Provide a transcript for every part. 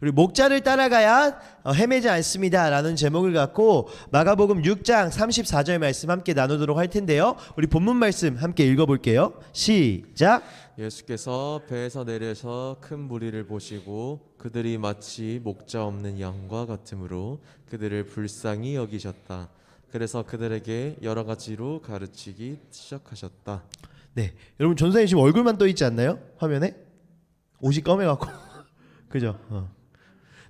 우리 목자를 따라가야 어, 헤매지 않습니다 라는 제목을 갖고 마가복음 6장 34절 말씀 함께 나누도록 할 텐데요. 우리 본문 말씀 함께 읽어볼게요. 시작. 예수께서 배에서 내려서 큰 무리를 보시고 그들이 마치 목자 없는 양과 같으므로 그들을 불쌍히 여기셨다. 그래서 그들에게 여러 가지로 가르치기 시작하셨다. 네, 여러분 전사님 지금 얼굴만 떠 있지 않나요? 화면에 옷이 검해갖고 그죠? 어.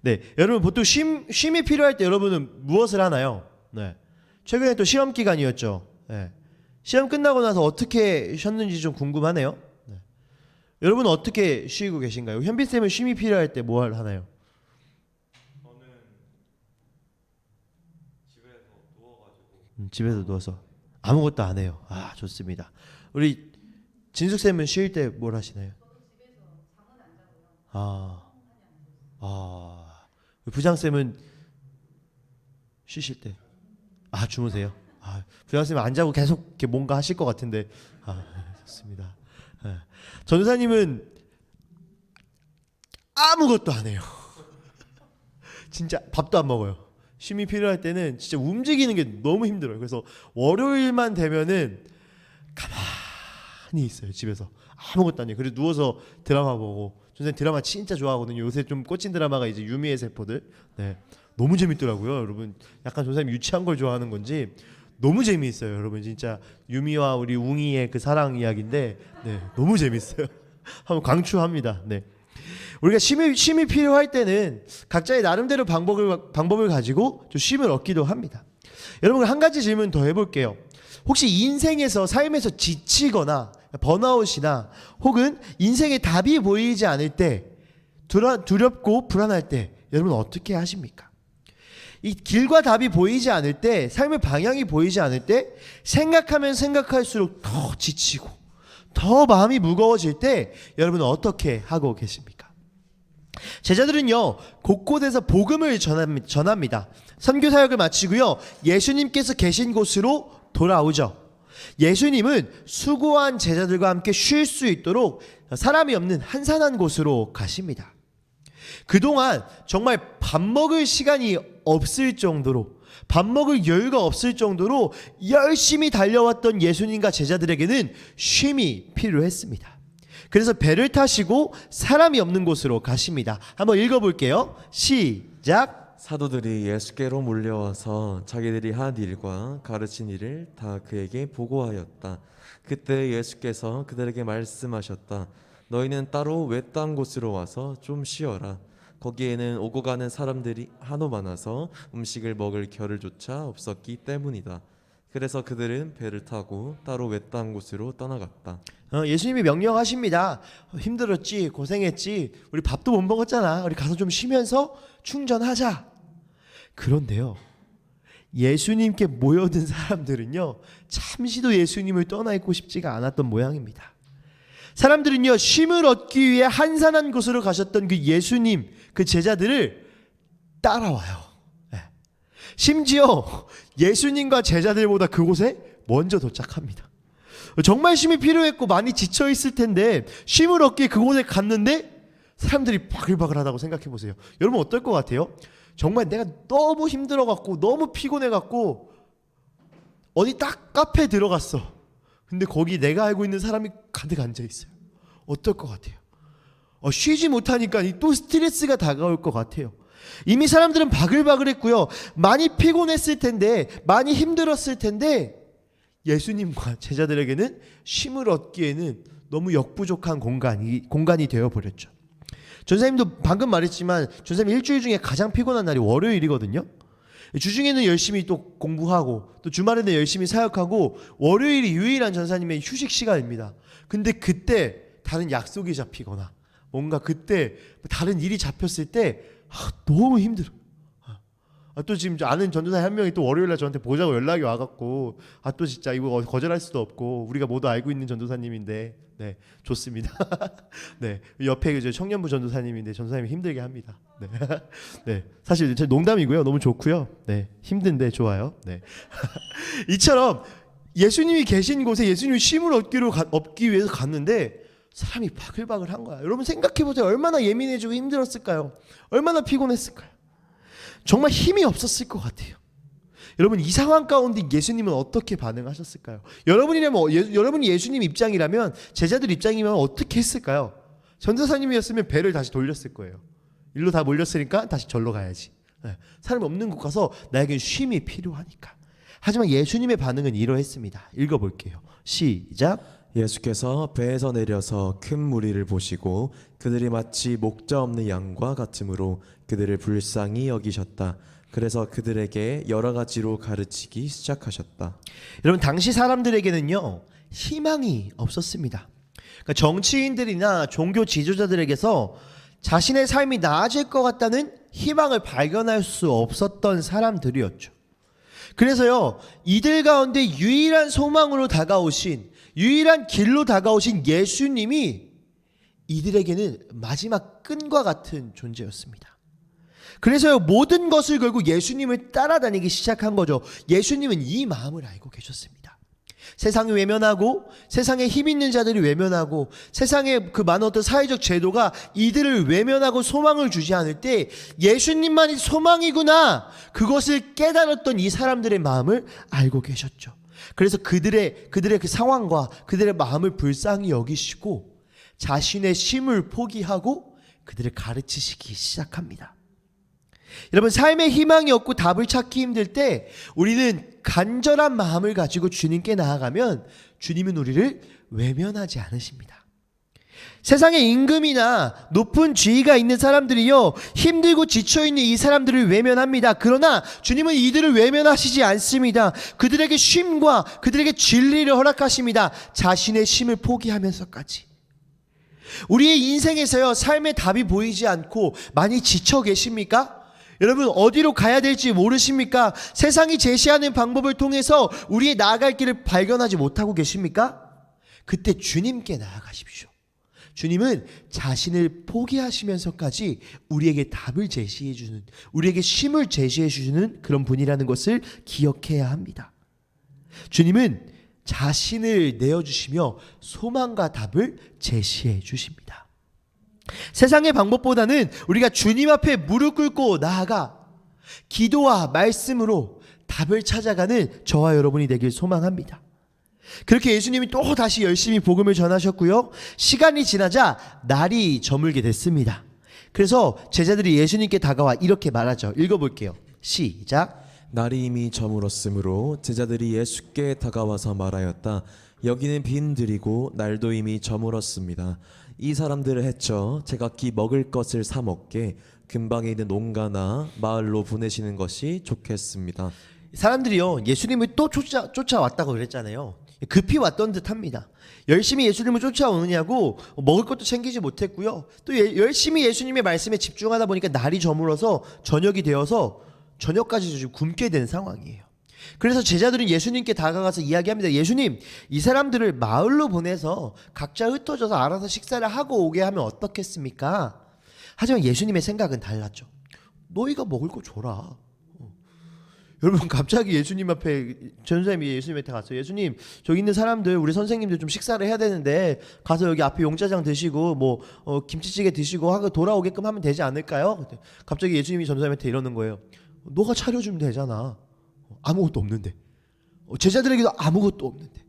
네, 여러분 보통 쉼 쉼이 필요할 때 여러분은 무엇을 하나요? 네, 최근에 또 시험 기간이었죠. 네, 시험 끝나고 나서 어떻게 쉬었는지 좀 궁금하네요. 네. 여러분 은 어떻게 쉬고 계신가요? 현빈 쌤은 쉼이 필요할 때 뭐 하나요? 음, 집에서 누워서 아무것도 안 해요. 아 좋습니다. 우리 진숙 쌤은 쉴 때 뭘 하시나요? 아, 아, 부장 쌤은 쉬실 때, 아 주무세요. 아 부장 쌤은 안 자고 계속 이렇게 뭔가 하실 것 같은데, 아 좋습니다. 예. 전사님은 아무것도 안 해요. 진짜 밥도 안 먹어요. 쉼이 필요할 때는 진짜 움직이는 게 너무 힘들어요. 그래서 월요일만 되면은 가만히 있어요 집에서 아무것도 안 해요. 그리고 누워서 드라마 보고 선생님 드라마 진짜 좋아하거든요. 요새 좀 꽂힌 드라마가 이제 유미의 세포들. 네, 너무 재밌더라고요, 여러분. 약간 선생님 유치한 걸 좋아하는 건지 너무 재미있어요, 여러분. 진짜 유미와 우리 웅이의 그 사랑 이야기인데, 네, 너무 재밌어요. 한번 강추합니다. 네. 우리가 쉼이, 쉼이 필요할 때는 각자의 나름대로 방법을 방법을 가지고 좀 쉼을 얻기도 합니다. 여러분 한 가지 질문 더 해볼게요. 혹시 인생에서 삶에서 지치거나 번아웃이나 혹은 인생의 답이 보이지 않을 때 두렵고 불안할 때 여러분 어떻게 하십니까? 이 길과 답이 보이지 않을 때 삶의 방향이 보이지 않을 때 생각하면 생각할수록 더 지치고 더 마음이 무거워질 때 여러분은 어떻게 하고 계십니까? 제자들은요 곳곳에서 복음을 전합- 전합니다. 선교 사역을 마치고요 예수님께서 계신 곳으로 돌아오죠. 예수님은 수고한 제자들과 함께 쉴 수 있도록 사람이 없는 한산한 곳으로 가십니다. 그동안 정말 밥 먹을 시간이 없을 정도로 밥 먹을 여유가 없을 정도로 열심히 달려왔던 예수님과 제자들에게는 쉼이 필요했습니다. 그래서 배를 타시고 사람이 없는 곳으로 가십니다. 한번 읽어볼게요. 시작. 사도들이 예수께로 몰려와서 자기들이 한 일과 가르친 일을 다 그에게 보고하였다. 그때 예수께서 그들에게 말씀하셨다. 너희는 따로 외딴 곳으로 와서 좀 쉬어라. 거기에는 오고 가는 사람들이 한도 많아서 음식을 먹을 겨를조차 없었기 때문이다. 그래서 그들은 배를 타고 따로 외딴 곳으로 떠나갔다. 어, 예수님이 명령하십니다. 어, 힘들었지, 고생했지, 우리 밥도 못 먹었잖아. 우리 가서 좀 쉬면서 충전하자. 그런데요, 예수님께 모여든 사람들은요, 잠시도 예수님을 떠나 있고 싶지가 않았던 모양입니다. 사람들은요, 쉼을 얻기 위해 한산한 곳으로 가셨던 그 예수님, 그 제자들을 따라와요. 예. 심지어 예수님과 제자들보다 그곳에 먼저 도착합니다. 정말 쉼이 필요했고 많이 지쳐 있을 텐데 쉼을 얻기 그곳에 갔는데 사람들이 바글바글하다고 생각해 보세요. 여러분 어떨 것 같아요? 정말 내가 너무 힘들어 갖고 너무 피곤해 갖고 어디 딱 카페 들어갔어. 근데 거기 내가 알고 있는 사람이 가득 앉아 있어요. 어떨 것 같아요? 어, 쉬지 못하니까 이또 스트레스가 다가올 것 같아요. 이미 사람들은 바글바글했고요. 많이 피곤했을 텐데, 많이 힘들었을 텐데, 예수님과 제자들에게는 쉼을 얻기에는 너무 역부족한 공간이 공간이 되어 버렸죠. 전사님도 방금 말했지만 전사님 일주일 중에 가장 피곤한 날이 월요일이거든요. 주중에는 열심히 또 공부하고 또 주말에는 열심히 사역하고 월요일이 유일한 전사님의 휴식 시간입니다. 근데 그때 다른 약속이 잡히거나 뭔가 그때 다른 일이 잡혔을 때 아, 너무 힘들어. 아, 또 지금 저 아는 전도사 한 명이 또 월요일날 저한테 보자고 연락이 와갖고 아 또 진짜 이거 거절할 수도 없고 우리가 모두 알고 있는 전도사님인데 네 좋습니다. 네 옆에 그 청년부 전도사님인데 전도사님이 힘들게 합니다. 네, 네 사실 제 농담이고요 너무 좋고요. 네 힘든데 좋아요. 네 이처럼 예수님이 계신 곳에 예수님이 쉼을 얻기로 가, 얻기 위해서 갔는데 사람이 바글바글한 거야. 여러분 생각해 보세요. 얼마나 예민해지고 힘들었을까요? 얼마나 피곤했을까요? 정말 힘이 없었을 것 같아요. 여러분 이 상황 가운데 예수님은 어떻게 반응하셨을까요? 여러분이라면 어- 예, 여러분이 예수님 입장이라면 제자들 입장이면 어떻게 했을까요? 전도사님이었으면 배를 다시 돌렸을 거예요. 일로 다 몰렸으니까 다시 절로 가야지. 네, 사람이 없는 곳 가서 나에겐 쉼이 필요하니까. 하지만 예수님의 반응은 이러했습니다. 읽어볼게요. 시작. 예수께서 배에서 내려서 큰 무리를 보시고 그들이 마치 목자 없는 양과 같으므로 그들을 불쌍히 여기셨다. 그래서 그들에게 여러 가지로 가르치기 시작하셨다. 여러분 당시 사람들에게는요 희망이 없었습니다. 그러니까 정치인들이나 종교 지도자들에게서 자신의 삶이 나아질 것 같다는 희망을 발견할 수 없었던 사람들이었죠. 그래서요 이들 가운데 유일한 소망으로 다가오신 유일한 길로 다가오신 예수님이 이들에게는 마지막 끈과 같은 존재였습니다. 그래서요 모든 것을 걸고 예수님을 따라다니기 시작한 거죠. 예수님은 이 마음을 알고 계셨습니다. 세상이 외면하고 세상에 힘 있는 자들이 외면하고 세상의 그 많은 어떤 사회적 제도가 이들을 외면하고 소망을 주지 않을 때 예수님만이 소망이구나 그것을 깨달았던 이 사람들의 마음을 알고 계셨죠. 그래서 그들의 그들의 그 상황과 그들의 마음을 불쌍히 여기시고 자신의 심을 포기하고 그들을 가르치시기 시작합니다. 여러분 삶에 희망이 없고 답을 찾기 힘들 때 우리는 간절한 마음을 가지고 주님께 나아가면 주님은 우리를 외면하지 않으십니다. 세상에 임금이나 높은 지위가 있는 사람들이요 힘들고 지쳐 있는 이 사람들을 외면합니다. 그러나 주님은 이들을 외면하시지 않습니다. 그들에게 쉼과 그들에게 진리를 허락하십니다. 자신의 쉼을 포기하면서까지. 우리의 인생에서요 삶의 답이 보이지 않고 많이 지쳐 계십니까? 여러분 어디로 가야 될지 모르십니까? 세상이 제시하는 방법을 통해서 우리의 나아갈 길을 발견하지 못하고 계십니까? 그때 주님께 나아가십시오. 주님은 자신을 포기하시면서까지 우리에게 답을 제시해 주는 우리에게 쉼을 제시해 주는 그런 분이라는 것을 기억해야 합니다. 주님은 자신을 내어 주시며 소망과 답을 제시해 주십니다. 세상의 방법보다는 우리가 주님 앞에 무릎 꿇고 나아가 기도와 말씀으로 답을 찾아가는 저와 여러분이 되길 소망합니다. 그렇게 예수님이 또 다시 열심히 복음을 전하셨고요. 시간이 지나자 날이 저물게 됐습니다. 그래서 제자들이 예수님께 다가와 이렇게 말하죠. 읽어볼게요. 시작. 날이 이미 저물었으므로 제자들이 예수께 다가와서 말하였다. 여기는 빈들이고 날도 이미 저물었습니다. 이 사람들을 해쳐 제각기 먹을 것을 사 먹게 근방에 있는 농가나 마을로 보내시는 것이 좋겠습니다. 사람들이요 예수님을 또 쫓아 쫓아왔다고 그랬잖아요. 급히 왔던 듯합니다. 열심히 예수님을 쫓아오느냐고 먹을 것도 챙기지 못했고요. 또 예- 열심히 예수님의 말씀에 집중하다 보니까 날이 저물어서 저녁이 되어서 저녁까지 지금 굶게 된 상황이에요. 그래서 제자들은 예수님께 다가가서 이야기합니다. 예수님, 이 사람들을 마을로 보내서 각자 흩어져서 알아서 식사를 하고 오게 하면 어떻겠습니까? 하지만 예수님의 생각은 달랐죠. 너희가 먹을 거 줘라. 여러분 갑자기 예수님 앞에 전사님이 예수님한테 갔어요. 예수님 저기 있는 사람들 우리 선생님들 좀 식사를 해야 되는데 가서 여기 앞에 용짜장 드시고 뭐 어, 김치찌개 드시고 하고 돌아오게끔 하면 되지 않을까요? 갑자기 예수님이 전사님한테 이러는 거예요. 너가 차려주면 되잖아. 아무것도 없는데 어, 제자들에게도 아무것도 없는데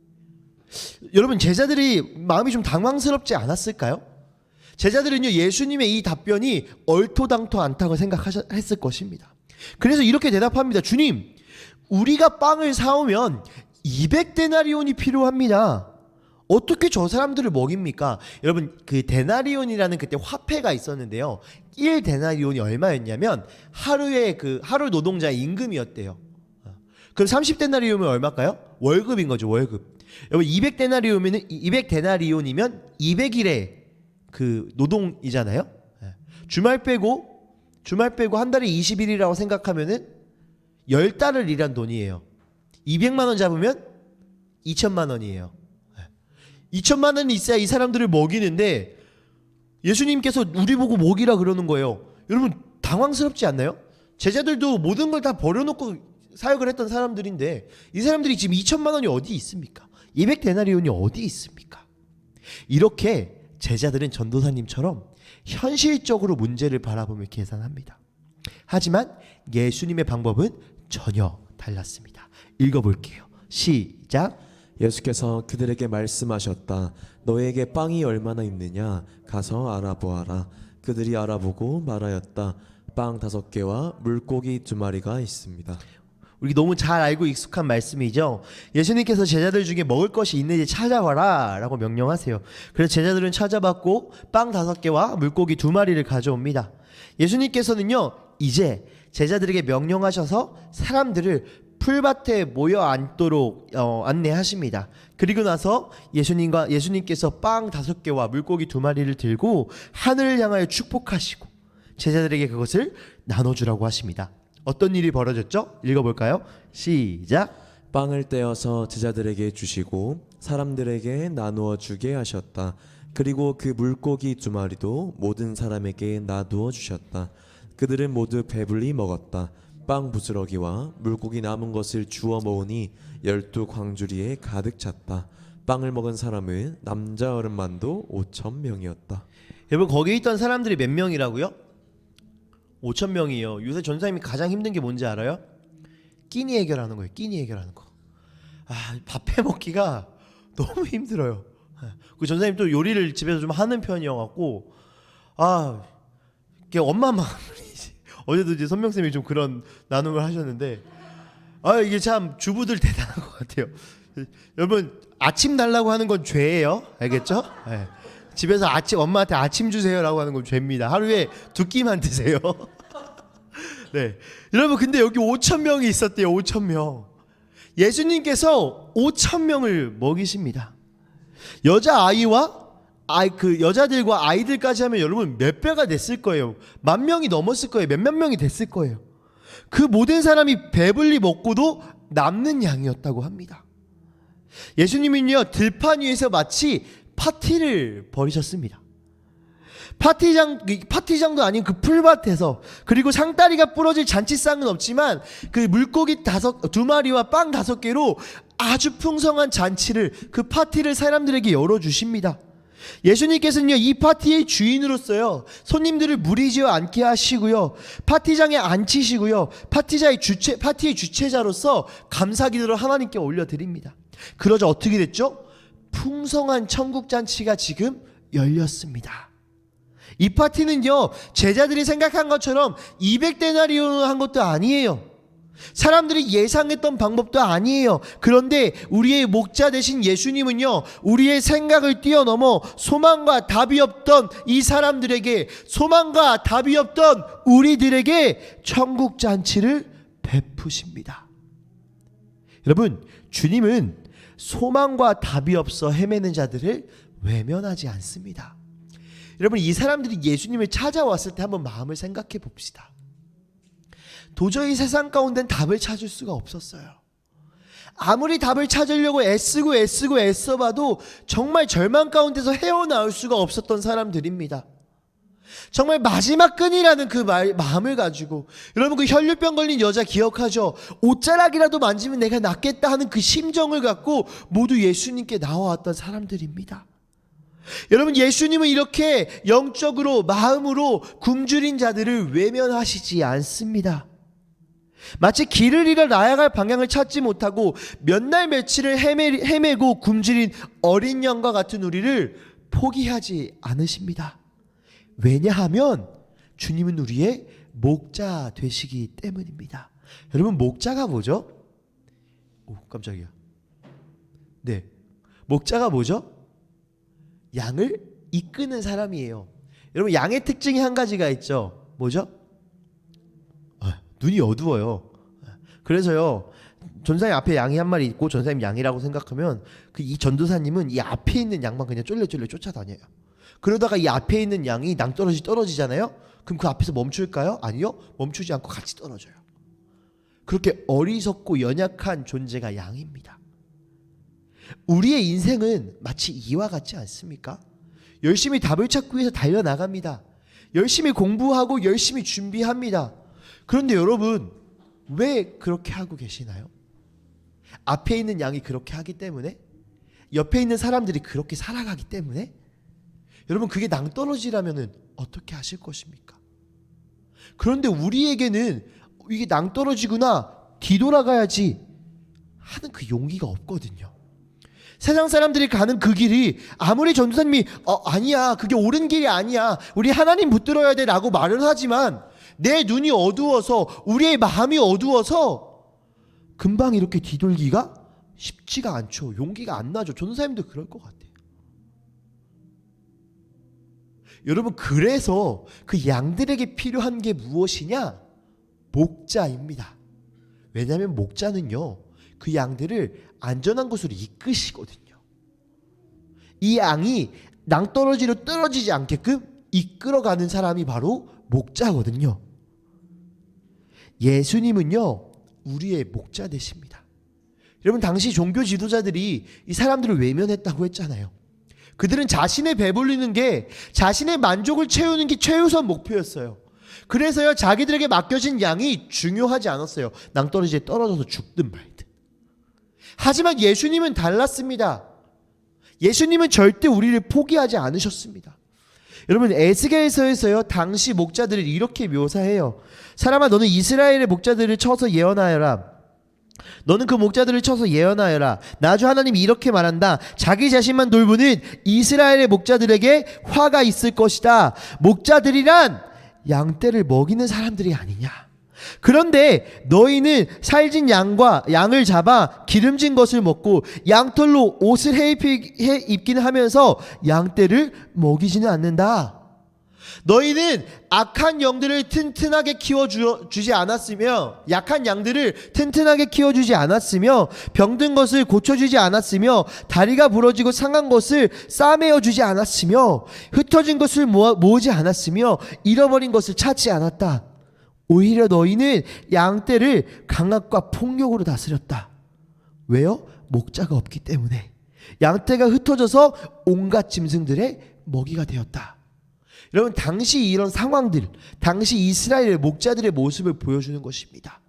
여러분 제자들이 마음이 좀 당황스럽지 않았을까요? 제자들은요 예수님의 이 답변이 얼토당토 않다고 생각했을 것입니다. 그래서 이렇게 대답합니다. 주님, 우리가 빵을 사오면 200데나리온이 필요합니다. 어떻게 저 사람들을 먹입니까? 여러분 그 데나리온이라는 그때 화폐가 있었는데요. 1데나리온이 얼마였냐면 하루에 그 하루 노동자 임금이었대요. 그럼 30데나리온이면 얼마일까요? 월급인 거죠, 월급. 여러분 200데나리온이면 200데나리온이면 200일의 그 노동이잖아요. 예. 주말 빼고 주말 빼고 한 달에 20일이라고 생각하면은 10달을 일한 돈이에요. 200만 원 잡으면 2천만 원이에요. 2천만 원이 있어야 이 사람들을 먹이는데 예수님께서 우리 보고 먹이라 그러는 거예요. 여러분 당황스럽지 않나요? 제자들도 모든 걸 다 버려놓고 사역을 했던 사람들인데 이 사람들이 지금 2천만 원이 어디 있습니까? 200 데나리온이 어디 있습니까? 이렇게 제자들은 전도사님처럼 현실적으로 문제를 바라보며 계산합니다. 하지만 예수님의 방법은 전혀 달랐습니다. 읽어볼게요. 시작. 예수께서 그들에게 말씀하셨다. 너에게 빵이 얼마나 있느냐? 가서 알아보아라. 그들이 알아보고 말하였다. 빵 다섯 개와 물고기 두 마리가 있습니다. 우리 너무 잘 알고 익숙한 말씀이죠. 예수님께서 제자들 중에 먹을 것이 있는지 찾아와라 라고 명령하세요. 그래서 제자들은 찾아봤고 빵 다섯 개와 물고기 두 마리를 가져옵니다. 예수님께서는요 이제 제자들에게 명령하셔서 사람들을 풀밭에 모여 앉도록 어, 안내하십니다. 그리고 나서 예수님과 예수님께서 빵 다섯 개와 물고기 두 마리를 들고 하늘을 향하여 축복하시고 제자들에게 그것을 나눠주라고 하십니다. 어떤 일이 벌어졌죠? 읽어볼까요? 시작. 빵을 떼어서 제자들에게 주시고 사람들에게 나누어 주게 하셨다. 그리고 그 물고기 두 마리도 모든 사람에게 나누어 주셨다. 그들은 모두 배불리 먹었다. 빵 부스러기와 물고기 남은 것을 주워 모으니 열두 광주리에 가득 찼다. 빵을 먹은 사람은 남자 어른만도 오천 명이었다. 여러분 거기 있던 사람들이 몇 명이라고요? 5천 명이요. 요새 전사님이 가장 힘든 게 뭔지 알아요? 끼니 해결하는 거예요. 끼니 해결하는 거. 아, 밥해 먹기가 너무 힘들어요. 그 전사님 또 요리를 집에서 좀 하는 편이어 갖고 아, 이게 엄마 마음이지. 어제도 이제 선명 쌤이 좀 그런 나눔을 하셨는데 아, 이게 참 주부들 대단한 것 같아요. 여러분 아침 달라고 하는 건 죄예요. 알겠죠? 네. 집에서 아침 엄마한테 아침 주세요라고 하는 건 죄입니다. 하루에 두 끼만 드세요. 네. 여러분 근데 여기 5천 명이 있었대요. 5천 명. 예수님께서 5천 명을 먹이십니다. 여자 아이와 아이 그 여자들과 아이들까지 하면 여러분 몇 배가 됐을 거예요. 만 명이 넘었을 거예요. 몇몇 명이 됐을 거예요. 그 모든 사람이 배불리 먹고도 남는 양이었다고 합니다. 예수님은요 들판 위에서 마치 파티를 벌이셨습니다. 파티장 파티장도 아닌 그 풀밭에서 그리고 상다리가 부러질 잔치상은 없지만 그 물고기 다섯 두 마리와 빵 다섯 개로 아주 풍성한 잔치를 그 파티를 사람들에게 열어 주십니다. 예수님께서는요 이 파티의 주인으로서요 손님들을 무리지어 앉게 하시고요 파티장에 앉히시고요 파티자의 주체 파티의 주체자로서 감사 기도를 하나님께 올려드립니다. 그러자 어떻게 됐죠? 풍성한 천국 잔치가 지금 열렸습니다. 이 파티는요 제자들이 생각한 것처럼 200데나리온을 한 것도 아니에요. 사람들이 예상했던 방법도 아니에요. 그런데 우리의 목자 되신 예수님은요, 우리의 생각을 뛰어넘어 소망과 답이 없던 이 사람들에게, 소망과 답이 없던 우리들에게 천국 잔치를 베푸십니다. 여러분, 주님은 소망과 답이 없어 헤매는 자들을 외면하지 않습니다. 여러분, 이 사람들이 예수님을 찾아왔을 때 한번 마음을 생각해 봅시다. 도저히 세상 가운데는 답을 찾을 수가 없었어요. 아무리 답을 찾으려고 애쓰고 애쓰고 애써봐도 정말 절망 가운데서 헤어나올 수가 없었던 사람들입니다. 정말 마지막 끈이라는 그 말, 마음을 가지고 여러분 그 혈류병 걸린 여자 기억하죠? 옷자락이라도 만지면 내가 낫겠다 하는 그 심정을 갖고 모두 예수님께 나와왔던 사람들입니다. 여러분 예수님은 이렇게 영적으로 마음으로 굶주린 자들을 외면하시지 않습니다. 마치 길을 잃어 나아갈 방향을 찾지 못하고 몇 날 며칠을 헤매, 헤매고 굶주린 어린 양과 같은 우리를 포기하지 않으십니다. 왜냐하면 주님은 우리의 목자 되시기 때문입니다. 여러분 목자가 뭐죠? 오 깜짝이야. 네, 목자가 뭐죠? 양을 이끄는 사람이에요. 여러분 양의 특징이 한 가지가 있죠. 뭐죠? 아, 눈이 어두워요. 그래서요. 전사님 앞에 양이 한 마리 있고 전사님 양이라고 생각하면 그 이 전도사님은 이 앞에 있는 양만 그냥 쫄래쫄래 쫓아다녀요. 그러다가 이 앞에 있는 양이 낭떠러지 떨어지잖아요. 그럼 그 앞에서 멈출까요? 아니요. 멈추지 않고 같이 떨어져요. 그렇게 어리석고 연약한 존재가 양입니다. 우리의 인생은 마치 이와 같지 않습니까? 열심히 답을 찾기 위해서 달려나갑니다. 열심히 공부하고 열심히 준비합니다. 그런데 여러분, 왜 그렇게 하고 계시나요? 앞에 있는 양이 그렇게 하기 때문에? 옆에 있는 사람들이 그렇게 살아가기 때문에? 여러분 그게 낭떠러지라면은 어떻게 하실 것입니까? 그런데 우리에게는 이게 낭떠러지구나 뒤돌아가야지 하는 그 용기가 없거든요. 세상 사람들이 가는 그 길이 아무리 전도사님이 어, 아니야. 그게 옳은 길이 아니야. 우리 하나님 붙들어야 돼라고 말을 하지만 내 눈이 어두워서 우리의 마음이 어두워서 금방 이렇게 뒤돌기가 쉽지가 않죠. 용기가 안 나죠. 전도사님도 그럴 것 같아요. 여러분 그래서 그 양들에게 필요한 게 무엇이냐? 목자입니다. 왜냐하면 목자는요 그 양들을 안전한 곳으로 이끄시거든요. 이 양이 낭떠러지로 떨어지지 않게끔 이끌어가는 사람이 바로 목자거든요. 예수님은요 우리의 목자 되십니다. 여러분 당시 종교 지도자들이 이 사람들을 외면했다고 했잖아요. 그들은 자신의 배불리는 게 자신의 만족을 채우는 게 최우선 목표였어요. 그래서요 자기들에게 맡겨진 양이 중요하지 않았어요. 낭떠러지에 떨어져서 죽든 말든. 하지만 예수님은 달랐습니다. 예수님은 절대 우리를 포기하지 않으셨습니다. 여러분 에스겔서에서요 당시 목자들을 이렇게 묘사해요. 사람아 너는 이스라엘의 목자들을 쳐서 예언하여라. 너는 그 목자들을 쳐서 예언하여라. 나주 하나님이 이렇게 말한다. 자기 자신만 돌보는 이스라엘의 목자들에게 화가 있을 것이다. 목자들이란 양떼를 먹이는 사람들이 아니냐. 그런데 너희는 살진 양과 양을 잡아 기름진 것을 먹고 양털로 옷을 해 입기는 하면서 양떼를 먹이지는 않는다. 너희는 악한 영들을 튼튼하게 키워 주, 지 않았으며 약한 양들을 튼튼하게 키워 주지 않았으며 병든 것을 고쳐 주지 않았으며 다리가 부러지고 상한 것을 싸매어 주지 않았으며 흩어진 것을 모으지 않았으며 잃어버린 것을 찾지 않았다. 오히려 너희는 양떼를 강압과 폭력으로 다스렸다. 왜요? 목자가 없기 때문에. 양떼가 흩어져서 온갖 짐승들의 먹이가 되었다. 여러분 당시 이런 상황들, 당시 이스라엘의 목자들의 모습을 보여주는 것입니다.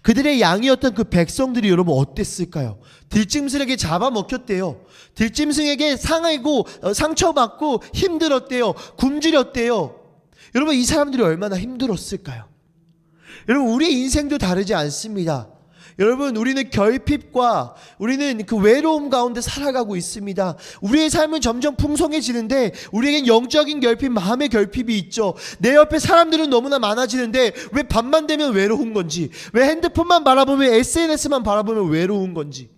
그들의 양이었던 그 백성들이 여러분 어땠을까요? 들짐승에게 잡아먹혔대요. 들짐승에게 상하고 어, 상처받고 힘들었대요. 굶주렸대요. 여러분 이 사람들이 얼마나 힘들었을까요? 여러분 우리의 인생도 다르지 않습니다. 여러분 우리는 결핍과 우리는 그 외로움 가운데 살아가고 있습니다. 우리의 삶은 점점 풍성해지는데 우리에겐 영적인 결핍, 마음의 결핍이 있죠. 내 옆에 사람들은 너무나 많아지는데 왜 밤만 되면 외로운 건지, 왜 핸드폰만 바라보면 SNS만 바라보면 외로운 건지.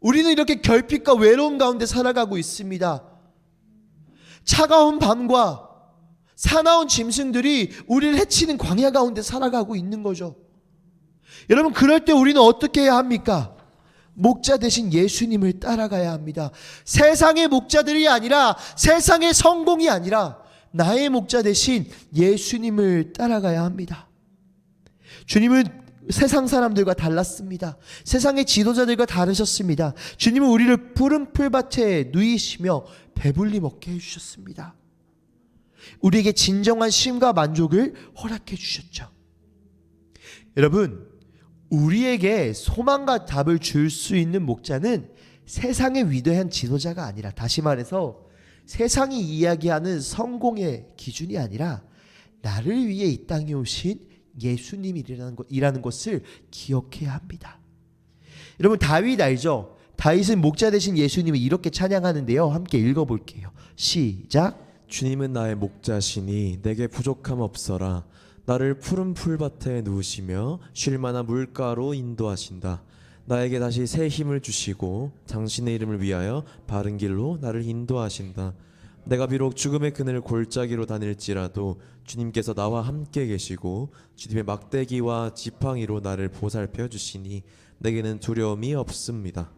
우리는 이렇게 결핍과 외로움 가운데 살아가고 있습니다. 차가운 밤과 사나운 짐승들이 우리를 해치는 광야 가운데 살아가고 있는 거죠. 여러분 그럴 때 우리는 어떻게 해야 합니까? 목자 대신 예수님을 따라가야 합니다. 세상의 목자들이 아니라 세상의 성공이 아니라 나의 목자 대신 예수님을 따라가야 합니다. 주님은 세상 사람들과 달랐습니다. 세상의 지도자들과 다르셨습니다. 주님은 우리를 푸른 풀밭에 누이시며 배불리 먹게 해주셨습니다. 우리에게 진정한 쉼과 만족을 허락해 주셨죠. 여러분, 우리에게 소망과 답을 줄 수 있는 목자는 세상의 위대한 지도자가 아니라 다시 말해서 세상이 이야기하는 성공의 기준이 아니라 나를 위해 이 땅에 오신 예수님이라는 것, 이라는 것을 기억해야 합니다. 여러분 다윗 알죠? 다윗은 목자 되신 예수님을 이렇게 찬양하는데요. 함께 읽어볼게요. 시작. 주님은 나의 목자시니 내게 부족함 없어라. 나를 푸른 풀밭에 누우시며 쉴 만한 물가로 인도하신다. 나에게 다시 새 힘을 주시고 당신의 이름을 위하여 바른 길로 나를 인도하신다. 내가 비록 죽음의 그늘 골짜기로 다닐지라도 주님께서 나와 함께 계시고 주님의 막대기와 지팡이로 나를 보살펴 주시니 내게는 두려움이 없습니다.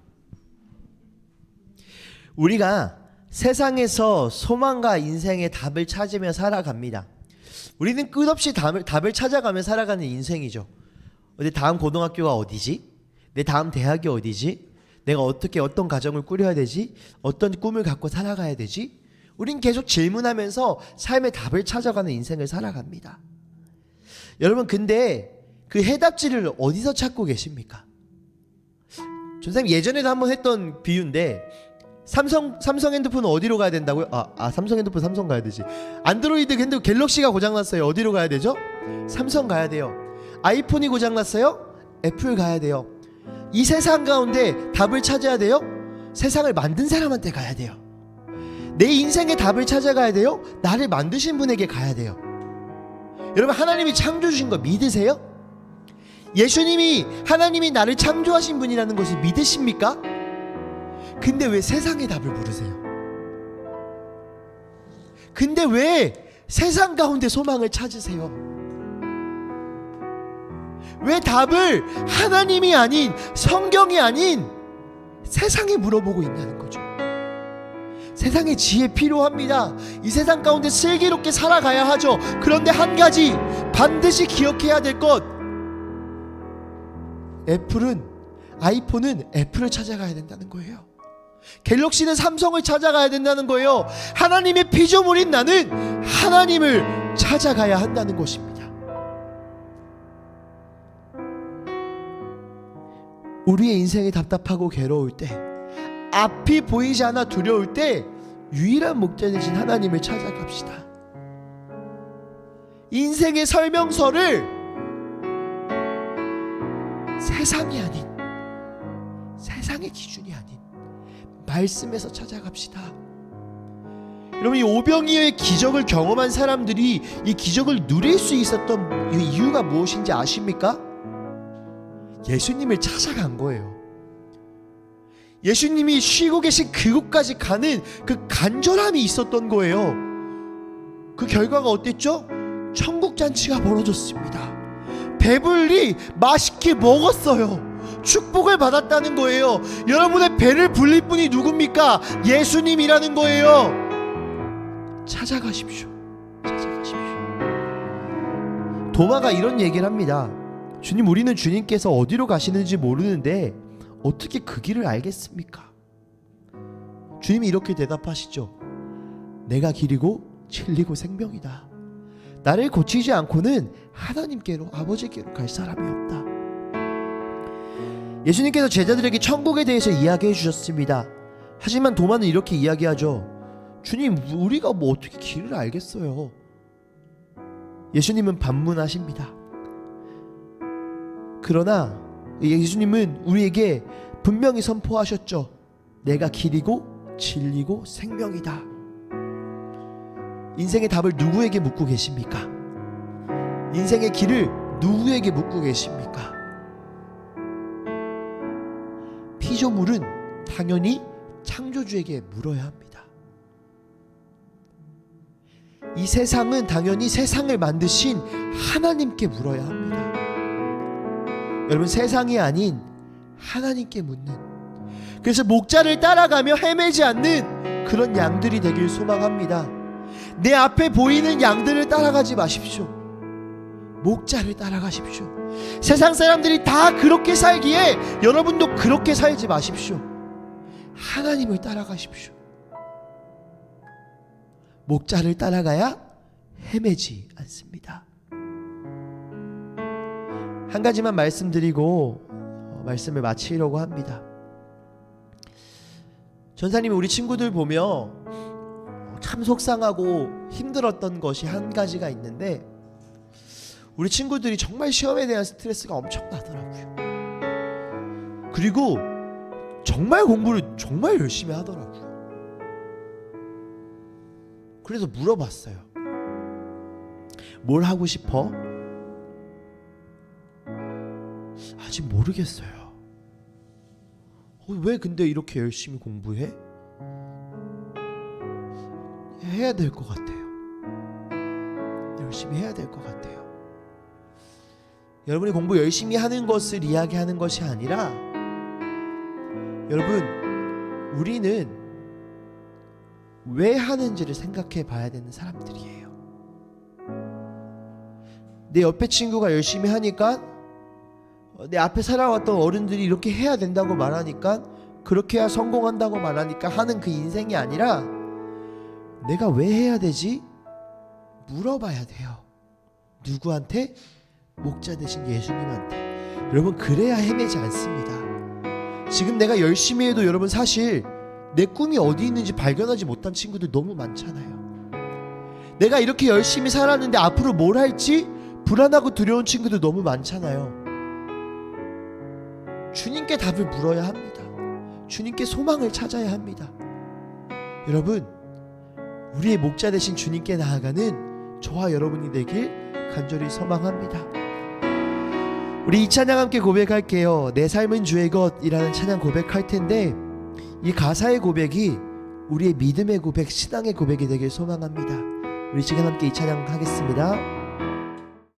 우리가 세상에서 소망과 인생의 답을 찾으며 살아갑니다. 우리는 끝없이 답을, 답을 찾아가며 살아가는 인생이죠. 내 다음 고등학교가 어디지? 내 다음 대학이 어디지? 내가 어떻게 어떤 가정을 꾸려야 되지? 어떤 꿈을 갖고 살아가야 되지? 우린 계속 질문하면서 삶의 답을 찾아가는 인생을 살아갑니다. 여러분 근데 그 해답지를 어디서 찾고 계십니까? 전사님 예전에도 한번 했던 비유인데 삼성 삼성 핸드폰은 어디로 가야 된다고요? 아, 아 삼성 핸드폰 삼성 가야 되지. 안드로이드 핸드 갤럭시가 고장 났어요. 어디로 가야 되죠? 삼성 가야 돼요. 아이폰이 고장 났어요? 애플 가야 돼요. 이 세상 가운데 답을 찾아야 돼요. 세상을 만든 사람한테 가야 돼요. 내 인생의 답을 찾아가야 돼요. 나를 만드신 분에게 가야 돼요. 여러분 하나님이 창조 주신 거 믿으세요? 예수님이 하나님이 나를 창조하신 분이라는 것을 믿으십니까? 근데 왜 세상의 답을 물으세요? 근데 왜 세상 가운데 소망을 찾으세요? 왜 답을 하나님이 아닌 성경이 아닌 세상에 물어보고 있냐는 거죠. 세상의 지혜 필요합니다. 이 세상 가운데 슬기롭게 살아가야 하죠. 그런데 한 가지 반드시 기억해야 될 것. 애플은 아이폰은 애플을 찾아가야 된다는 거예요. 갤럭시는 삼성을 찾아가야 된다는 거예요. 하나님의 피조물인 나는 하나님을 찾아가야 한다는 것입니다. 우리의 인생이 답답하고 괴로울 때, 앞이 보이지 않아 두려울 때 유일한 목자 되신 하나님을 찾아갑시다. 인생의 설명서를 세상이 아닌 세상의 기준이 아닌 말씀에서 찾아갑시다. 여러분 이 오병이어의 기적을 경험한 사람들이 이 기적을 누릴 수 있었던 이 이유가 무엇인지 아십니까? 예수님을 찾아간 거예요. 예수님이 쉬고 계신 그곳까지 가는 그 간절함이 있었던 거예요. 그 결과가 어땠죠? 천국 잔치가 벌어졌습니다. 배불리 맛있게 먹었어요. 축복을 받았다는 거예요. 여러분의 배를 불릴 분이 누굽니까? 예수님이라는 거예요. 찾아가십시오. 찾아가십시오. 도마가 이런 얘기를 합니다. 주님, 우리는 주님께서 어디로 가시는지 모르는데 어떻게 그 길을 알겠습니까? 주님이 이렇게 대답하시죠. 내가 길이고 진리고 생명이다. 나를 고치지 않고는 하나님께로 아버지께로 갈 사람이 없다. 예수님께서 제자들에게 천국에 대해서 이야기해 주셨습니다. 하지만 도마는 이렇게 이야기하죠. 주님, 우리가 뭐 어떻게 길을 알겠어요? 예수님은 반문하십니다. 그러나 예수님은 우리에게 분명히 선포하셨죠. 내가 길이고 진리고 생명이다. 인생의 답을 누구에게 묻고 계십니까? 인생의 길을 누구에게 묻고 계십니까? 피조물은 당연히 창조주에게 물어야 합니다. 이 세상은 당연히 세상을 만드신 하나님께 물어야 합니다. 여러분 세상이 아닌 하나님께 묻는 그래서 목자를 따라가며 헤매지 않는 그런 양들이 되길 소망합니다. 내 앞에 보이는 양들을 따라가지 마십시오. 목자를 따라가십시오. 세상 사람들이 다 그렇게 살기에 여러분도 그렇게 살지 마십시오. 하나님을 따라가십시오. 목자를 따라가야 헤매지 않습니다. 한 가지만 말씀드리고 어, 말씀을 마치려고 합니다. 전사님이 우리 친구들 보며 어, 참 속상하고 힘들었던 것이 한 가지가 있는데 우리 친구들이 정말 시험에 대한 스트레스가 엄청나더라고요. 그리고 정말 공부를 정말 열심히 하더라고요. 그래서 물어봤어요. 뭘 하고 싶어? 아직 모르겠어요. 어, 왜 근데 이렇게 열심히 공부해? 해야 될 것 같아요. 열심히 해야 될 것 같아요. 여러분이 공부 열심히 하는 것을 이야기하는 것이 아니라 여러분 우리는 왜 하는지를 생각해 봐야 되는 사람들이에요. 내 옆에 친구가 열심히 하니까 어, 내 앞에 살아왔던 어른들이 이렇게 해야 된다고 말하니까 그렇게 해야 성공한다고 말하니까 하는 그 인생이 아니라 내가 왜 해야 되지? 물어봐야 돼요. 누구한테? 목자 되신 예수님한테. 여러분 그래야 헤매지 않습니다. 지금 내가 열심히 해도 여러분 사실 내 꿈이 어디 있는지 발견하지 못한 친구들 너무 많잖아요. 내가 이렇게 열심히 살았는데 앞으로 뭘 할지 불안하고 두려운 친구들 너무 많잖아요. 주님께 답을 물어야 합니다. 주님께 소망을 찾아야 합니다. 여러분, 우리의 목자 되신 주님께 나아가는 저와 여러분이 되길 간절히 소망합니다. 우리 이 찬양 함께 고백할게요. 내 삶은 주의 것이라는 찬양 고백할 텐데 이 가사의 고백이 우리의 믿음의 고백, 신앙의 고백이 되길 소망합니다. 우리 지금 함께 이 찬양 하겠습니다.